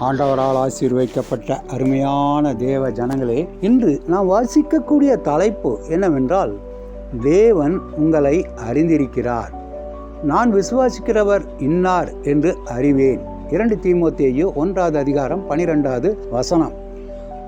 ஆண்டவரால் ஆசீர்வைக்கப்பட்ட அருமையான தேவ ஜனங்களே இன்று நாம் வாசிக்கக்கூடிய தலைப்பு என்னவென்றால் தேவன் உங்களை அறிந்திருக்கிறார். நான் விசுவாசிக்கிறவர் இன்னார் என்று அறிவேன். இரண்டு தீமோத்தேயு ஒன்றாவது அதிகாரம் பனிரெண்டாவது வசனம்.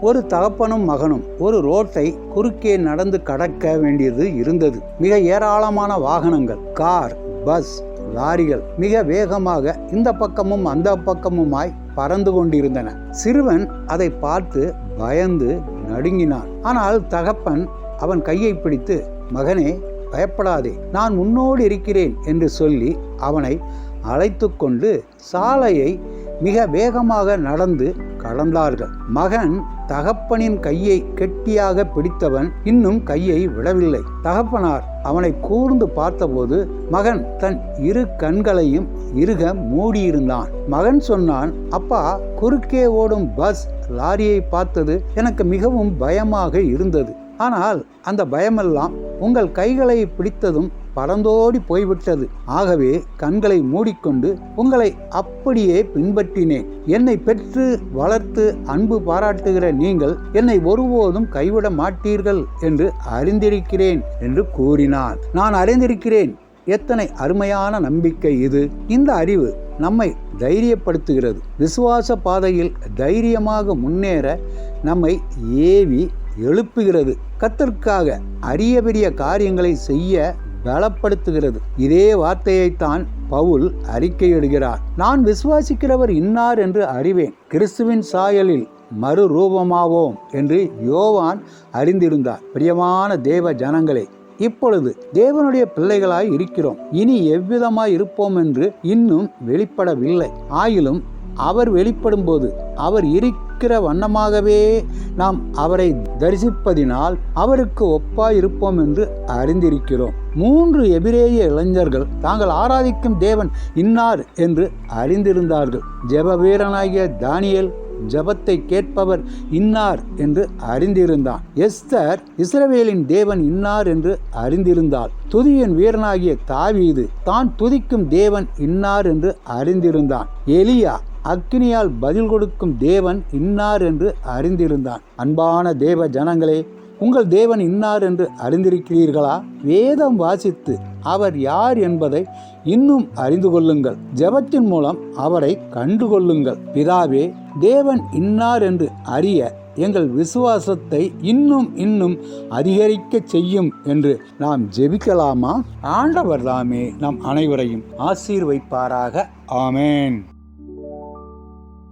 ஒரு தகப்பனும் மகனும் ஒரு ரோட்டை குறுக்கே நடந்து கடக்க வேண்டியது இருந்தது. மிக ஏராளமான வாகனங்கள் கார் பஸ் லாரிகள் மிக வேகமாக இந்த பக்கமும் அந்த பக்கமுமாய் பறந்து கொண்டிருந்தன. சிறுவன் அதை பார்த்து பயந்து நடுங்கினான். ஆனால் தகப்பன் அவன் கையை பிடித்து மகனே பயப்படாதே நான் உன்னோடு இருக்கிறேன் என்று சொல்லி அவனை அழைத்து கொண்டு சாலையை மிக வேகமாக நடந்து கடந்தார்கள் மகன் தகப்பனின் கையை கெட்டியாக பிடித்தவன் இன்னும் கையை விடவில்லை. தகப்பனார் அவனை கூர்ந்து பார்த்தபோது மகன் தன் இரு கண்களையும் இறுக மூடியிருந்தான். மகன் சொன்னான் அப்பா குறுக்கே ஓடும் பஸ் லாரியை பார்த்தது எனக்கு மிகவும் பயமாக இருந்தது. ஆனால் அந்த பயமெல்லாம் உங்கள் கைகளை பிடித்ததும் பறந்தோடி போய்விட்டது. ஆகவே கண்களை மூடிக்கொண்டு உங்களை அப்படியே பின்பற்றினேன். என்னை பெற்று வளர்த்து அன்பு பாராட்டுகிற நீங்கள் என்னை ஒருபோதும் கைவிட மாட்டீர்கள் என்று அறிந்திருக்கிறேன் என்று கூறினார். நான் அறிந்திருக்கிறேன். எத்தனை அருமையான நம்பிக்கை இது. இந்த அறிவு நம்மை தைரியப்படுத்துகிறது. விசுவாச பாதையில் தைரியமாக முன்னேற நம்மை ஏவி எழுப்புகிறது. கத்திற்காக அரிய பெரிய காரியங்களை செய்ய பலப்படுத்துகிறது. இதே வார்த்தையைத்தான் பவுல் அறிக்கையிடுகிறார். நான் விசுவாசிக்கிறவர் இன்னார் என்று அறிவேன். கிறிஸ்துவின் சாயலில் மறுரூபமாவோம் என்று யோவான் அறிந்திருந்தார். பிரியமான தேவ ஜனங்களே இப்பொழுது தேவனுடைய பிள்ளைகளாய் இருக்கிறோம். இனி எவ்விதமாய் இருப்போம் என்று இன்னும் வெளிப்படவில்லை. ஆயிலும் அவர் வெளிப்படும்போது அவர் இருக்கிற வண்ணமாகவே நாம் அவரை தரிசிப்பதினால் அவருக்கு ஒப்பாய் இருப்போம் என்று அறிந்திருக்கிறோம். மூன்று எபிரேய இளைஞர்கள் தாங்கள் ஆராதிக்கும் தேவன் இன்னார் என்று அறிந்திருந்தார்கள். ஜெப வீரனாகிய தானியல் ஜபத்தை கேட்பவர் இன்னார் என்று அறிந்திருந்தான். எஸ்தர் இஸ்ரவேலின் தேவன் இன்னார் என்று அறிந்திருந்தாள். துதியின் வீரனாகிய தாவீது தான் துதிக்கும் தேவன் இன்னார் என்று அறிந்திருந்தான். எலியா அக்னியால் பதில் கொடுக்கும் தேவன் இன்னார் என்று அறிந்திருந்தான். அன்பான தேவ ஜனங்களே உங்கள் தேவன் இன்னார் என்று அறிந்திருக்கிறீர்களா? வேதம் வாசித்து அவர் யார் என்பதை இன்னும் அறிந்து கொள்ளுங்கள். ஜெபத்தின் மூலம் அவரை கண்டுகொள்ளுங்கள். பிதாவே தேவன் இன்னார் என்று அறிய எங்கள் விசுவாசத்தை இன்னும் இன்னும் அதிகரிக்க செய்யும் என்று நாம் ஜெபிக்கலாமா? ஆண்டவர் தாமே நம் அனைவரையும் ஆசீர்வைப்பாராக. ஆமேன்.